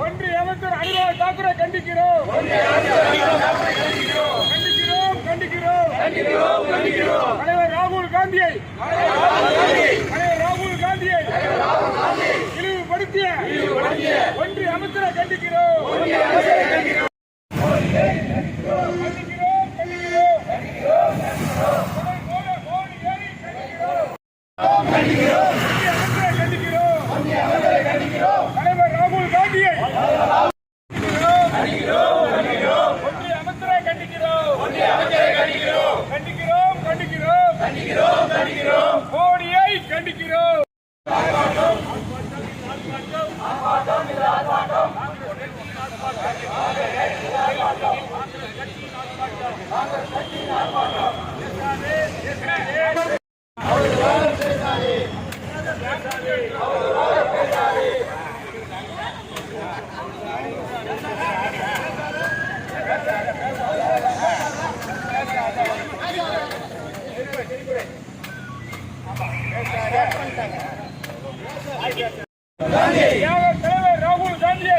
ஒன்றிய அமைச்சர் அனுராக் தாக்கூரை கண்டிக்கிறோம் கண்டிக்கிறோம் கண்டிக்கிறோம் தலைவர் ராகுல் காந்தியை தலைவர் ராகுல் காந்தியை இழிவுபடுத்திய ஒன்றிய அமைச்சரை கண்டிக்கிறோம் கண்டிக்கிறோம் மோடி, மோடியை கண்டிக்கிறோம் ஒன்றிய அமைச்சரை கண்டிக்கிறோம் தலைவர் ராகுல் காந்தியை ஒன்றிய அமைச்சரை கண்டிக்கிறோம் கண்டிக்கிறோம் கண்டிக்கிறோம் மோடியை கண்டிக்கிறோம் தியாக தலைவர் ராகுல் காந்தியை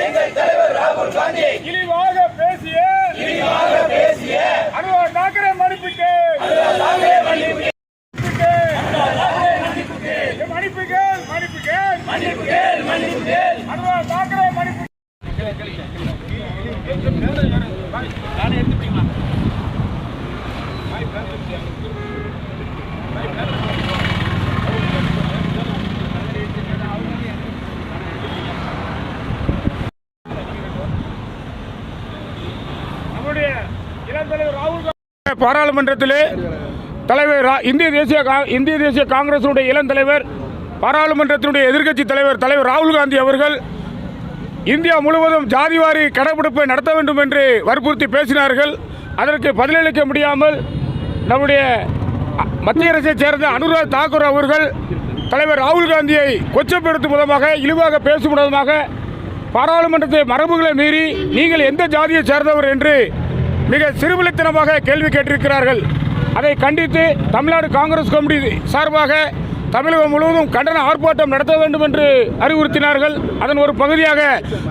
எங்கள் தலைவர் ராகுல் காந்தியை இழிவாக பேசிய அனுராக் தாக்கரே மன்னிப்புக்கு மன்னிப்புகள் மன்னிப்புகள் அனுராக் தாக்கரே மன்னிப்பு பாராளுமன்றத்திலே தலைவர் இந்திய தேசிய கா- இந்திய தேசிய காங்கிரசுடைய இளம் தலைவர் பாராளுமன்றத்தினுடைய எதிர்க்கட்சி தலைவர் தலைவர் ராகுல் காந்தி அவர்கள் இந்தியா முழுவதும் ஜாதிவாரி கடைபிடிப்பை நடத்த வேண்டும் என்று வற்புறுத்தி பேசினார்கள். அதற்கு பதிலளிக்க முடியாமல் நம்முடைய மத்திய அரசைச் சேர்ந்த அனுராக் தாக்கூர் அவர்கள் தலைவர் ராகுல் காந்தியை கொச்சப்படுத்தும் விதமாக இழிவாக பேசும் விதமாக பாராளுமன்றத்தை மரபுகளை மீறி நீங்கள் எந்த ஜாதியை சேர்ந்தவர் என்று மிக சிறுபிள்ளைத்தனமாக கேள்வி கேட்டிருக்கிறார்கள். அதை கண்டித்து தமிழ்நாடு காங்கிரஸ் கமிட்டி சார்பாக தமிழகம் முழுவதும் கண்டன ஆர்ப்பாட்டம் நடத்த வேண்டும் என்று அறிவுறுத்தினார்கள். அதன் ஒரு பகுதியாக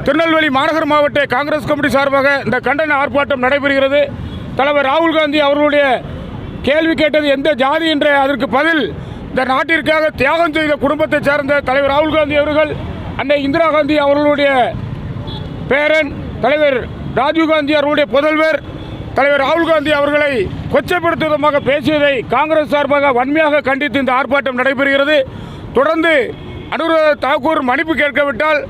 திருநெல்வேலி மாநகர் மாவட்ட காங்கிரஸ் கமிட்டி சார்பாக இந்த கண்டன ஆர்ப்பாட்டம் நடைபெறுகிறது. தலைவர் ராகுல் காந்தி அவர்களுடைய கேள்வி கேட்டது எந்த ஜாதி என்ற அதற்கு பதில் இந்த நாட்டிற்காக தியாகம் செய்த குடும்பத்தைச் சேர்ந்த தலைவர் ராகுல் காந்தி அவர்கள் அன்னை இந்திரா காந்தி அவர்களுடைய பேரன் தலைவர் ராஜீவ் காந்தி அவர்களுடைய புதல்வர் தலைவர் ராகுல் காந்தி அவர்களை கொச்சப்படுத்துவதமாக பேசியதை காங்கிரஸ் சார்பாக வன்மையாக கண்டித்து இந்த ஆர்ப்பாட்டம் நடைபெறுகிறது. தொடர்ந்து அனுராத தாக்கூர் மன்னிப்பு கேட்கவிட்டால்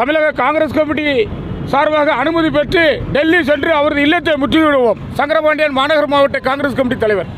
தமிழக காங்கிரஸ் கமிட்டி சார்பாக அனுமதி பெற்று டெல்லி சென்று அவரது இல்லத்தை முற்றுகையிடுவோம். சங்கரபாண்டியன் மாநகர மாவட்ட காங்கிரஸ் கமிட்டி தலைவர்.